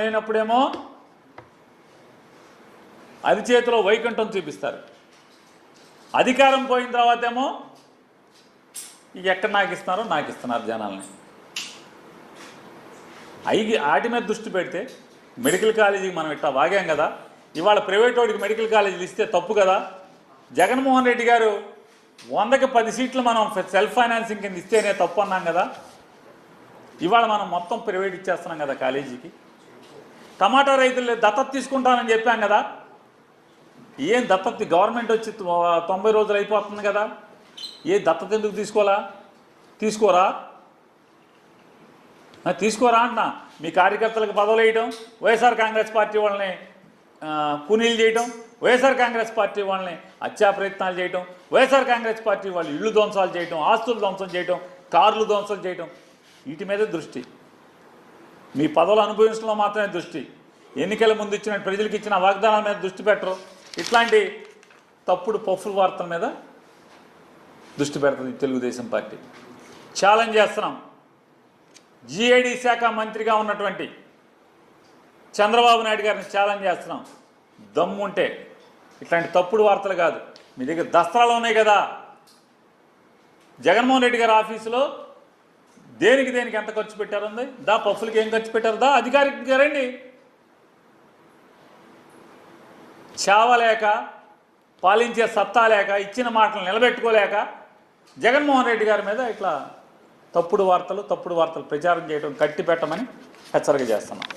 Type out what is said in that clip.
లేనప్పుడేమో అరిచేతిలో వైకుంఠం చూపిస్తారు. అధికారం పోయిన తర్వాత ఏమో ఇక ఎక్కడ నాకు ఇస్తున్నారో నాకు ఇస్తున్నారు జనాల్ని. అయి ఆటి మీద దృష్టి పెడితే మెడికల్ కాలేజీకి మనం ఇట్లా వాగాం కదా ఇవాళ ప్రైవేట్ వాడికి మెడికల్ కాలేజీలు ఇస్తే తప్పు కదా? జగన్మోహన్ రెడ్డి గారు వందకి పది సీట్లు మనం సెల్ఫ్ ఫైనాన్సింగ్ కింద ఇస్తేనే తప్పు అన్నాం కదా? ఇవాళ మనం మొత్తం ప్రైవేట్ ఇచ్చేస్తున్నాం కదా కాలేజీకి. టమాటా రైతులు దత్తత తీసుకుంటానని చెప్పాం కదా. ఏం దత్తత గవర్నమెంట్ వచ్చి తొంభై రోజులు అయిపోతుంది కదా. ఏ దత్తత ఎందుకు తీసుకోవాలా? తీసుకోరా? తీసుకోరా అంటున్నా. మీ కార్యకర్తలకు పదవులు వేయడం వైఎస్ఆర్ కాంగ్రెస్ పార్టీ వాళ్ళని కూనీలు చేయటం వైఎస్ఆర్ కాంగ్రెస్ పార్టీ వాళ్ళని హత్యా ప్రయత్నాలు చేయటం వైఎస్ఆర్ కాంగ్రెస్ పార్టీ వాళ్ళు ఇళ్ళు ధ్వంసాలు చేయటం ఆస్తులు ధ్వంసం చేయటం కార్లు ధ్వంసం చేయటం వీటి మీద దృష్టి. మీ పదవులు అనుభవించడంలో మాత్రమే దృష్టి. ఎన్నికల ముందు ఇచ్చిన ప్రజలకు ఇచ్చిన వాగ్దానాల మీద దృష్టి పెట్టరు. ఇట్లాంటి తప్పుడు పఫుల్ వార్తల మీద దృష్టి పెడుతుంది తెలుగుదేశం పార్టీ. ఛాలెంజ్ చేస్తున్నాం. జీఐడి శాఖ మంత్రిగా ఉన్నటువంటి చంద్రబాబు నాయుడు గారిని ఛాలెంజ్ చేస్తున్నాం. దమ్ముంటే ఇట్లాంటి తప్పుడు వార్తలు కాదు. మీ దగ్గర దస్త్రాలు ఉన్నాయి కదా. జగన్మోహన్ రెడ్డి గారి ఆఫీసులో దేనికి దేనికి ఎంత ఖర్చు పెట్టారు ఉంది దా పప్పులకి ఏం ఖర్చు పెట్టారు? దా అధికారికి రండి. చావలేక పాలించే సత్తా లేక ఇచ్చిన మాటలు నిలబెట్టుకోలేక జగన్మోహన్ రెడ్డి గారి మీద ఇట్లా తప్పుడు వార్తలు తప్పుడు వార్తలు ప్రచారం చేయడం కట్టి పెట్టమని హెచ్చరిక చేస్తున్నాం.